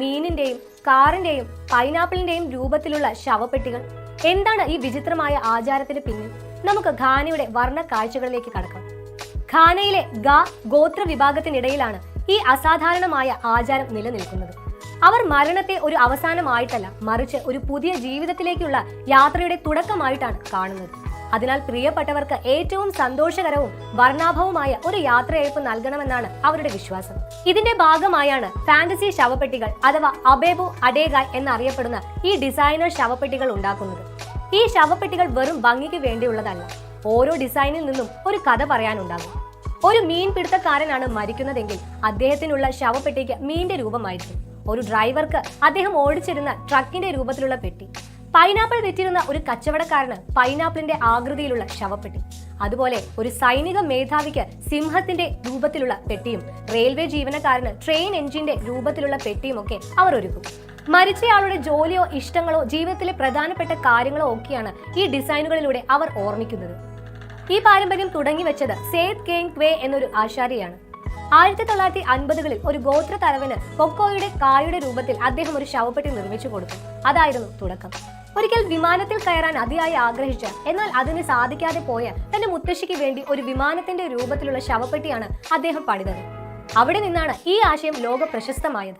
മീനിന്റെയും കാറിന്റെയും പൈനാപ്പിളിന്റെയും രൂപത്തിലുള്ള ശവപ്പെട്ടികൾ. എന്താണ് ഈ വിചിത്രമായ ആചാരത്തിന് പിന്നിൽ? നമുക്ക് ഖാനയുടെ വർണ കാഴ്ചകളിലേക്ക് കടക്കാം. ഖാനയിലെ ഗ ഗോത്ര വിഭാഗത്തിനിടയിലാണ് ഈ അസാധാരണമായ ആചാരം നിലനിൽക്കുന്നത്. അവർ മരണത്തെ ഒരു അവസാനമായിട്ടല്ല മറിച്ച് ഒരു പുതിയ ജീവിതത്തിലേക്കുള്ള യാത്രയുടെ തുടക്കമായിട്ടാണ് കാണുന്നത്. അതിനാൽ പ്രിയപ്പെട്ടവർക്ക് ഏറ്റവും സന്തോഷകരവും വർണാഭവുമായ ഒരു യാത്രയയപ്പ് നൽകണമെന്നാണ് അവരുടെ വിശ്വാസം. ഇതിന്റെ ഭാഗമായാണ് ഫാന്റസി ശവപ്പെട്ടികൾ അഥവാ അബേബു അഡേഗായ് എന്നറിയപ്പെടുന്ന ഈ ഡിസൈനർ ശവപ്പെട്ടികൾ ഉണ്ടാക്കുന്നത്. ഈ ശവപ്പെട്ടികൾ വെറും ഭംഗിക്ക് വേണ്ടിയുള്ളതല്ല ഓരോ ഡിസൈനിൽ നിന്നും ഒരു കഥ പറയാനുണ്ടാകും. ഒരു മീൻ പിടുത്തക്കാരനാണ് മരിക്കുന്നതെങ്കിൽ അദ്ദേഹത്തിനുള്ള ശവപ്പെട്ടിക്ക് മീന്റെ രൂപമായിരിക്കും. ഒരു ഡ്രൈവർക്ക് അദ്ദേഹം ഓടിച്ചിരുന്ന ട്രക്കിന്റെ രൂപത്തിലുള്ള പെട്ടി. പൈനാപ്പിൾ വിറ്റിരുന്ന ഒരു കച്ചവടക്കാരന് പൈനാപ്പിളിന്റെ ആകൃതിയിലുള്ള ശവപ്പെട്ടി. അതുപോലെ ഒരു സൈനിക മേധാവിക്ക് സിംഹത്തിന്റെ രൂപത്തിലുള്ള പെട്ടിയും റെയിൽവേ ജീവനക്കാരന് ട്രെയിൻ എഞ്ചിന്റെ രൂപത്തിലുള്ള പെട്ടിയും ഒക്കെ അവർ ഒരുക്കും. മരിച്ചയാളുടെ ജോലിയോ ഇഷ്ടങ്ങളോ ജീവിതത്തിലെ പ്രധാനപ്പെട്ട കാര്യങ്ങളോ ഒക്കെയാണ് ഈ ഡിസൈനുകളിലൂടെ അവർ ഓർമ്മിക്കുന്നത്. ഈ പാരമ്പര്യം തുടങ്ങി വെച്ചത് സേത് കേങ് ക്വേ എന്നൊരു ആശാരിയാണ്. ആയിരത്തി തൊള്ളായിരത്തി അൻപതുകളിൽ ഒരു ഗോത്ര തലവന് കൊക്കോയുടെ കായുടെ രൂപത്തിൽ അദ്ദേഹം ഒരു ശവപ്പെട്ടി നിർമ്മിച്ചു കൊടുത്തു. അതായിരുന്നു തുടക്കം. ഒരിക്കൽ വിമാനത്തിൽ കയറാൻ അതിയായി ആഗ്രഹിച്ച എന്നാൽ അതിന് സാധിക്കാതെ പോയ തന്റെ മുത്തശ്ശിക്ക് വേണ്ടി ഒരു വിമാനത്തിന്റെ രൂപത്തിലുള്ള ശവപ്പെട്ടിയാണ് അദ്ദേഹം പണിതത്. അവിടെ നിന്നാണ് ഈ ആശയം ലോക പ്രശസ്തമായത്